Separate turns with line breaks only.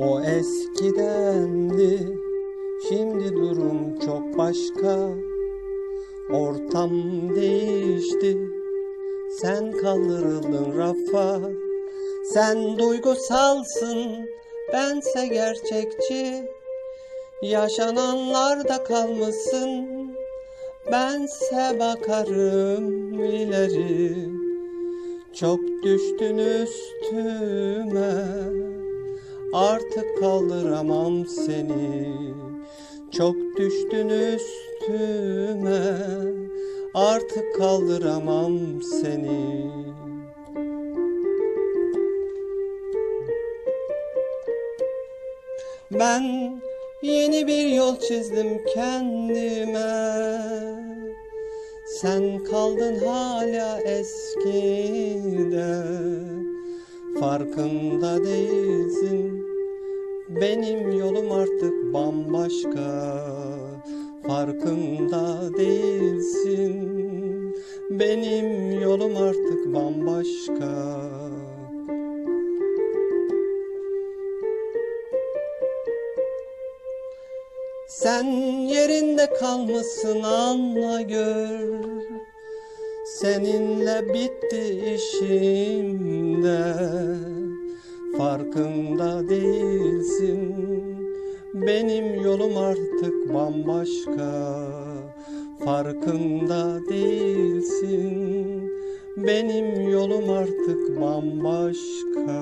Eskidendi, şimdi durum çok başka. Ortam değişti, sen kaldırıldın rafa. Sen duygusalsın, bense gerçekçi. Yaşananlarda kalmışsın, bense bakarım ileri. Çok düştün üstüme, artık kaldıramam seni. Çok düştün üstüme, artık kaldıramam seni. Ben yeni bir yol çizdim kendime. Sen kaldın hala eskide. Farkında değilsin. Benim yolum artık bambaşka. Farkında değilsin. Benim yolum artık bambaşka. Sen yerinde kalmışsın anla gör Seninle bitti işim de Farkında değilsin. Benim yolum artık bambaşka. Farkında değilsin. Benim yolum artık bambaşka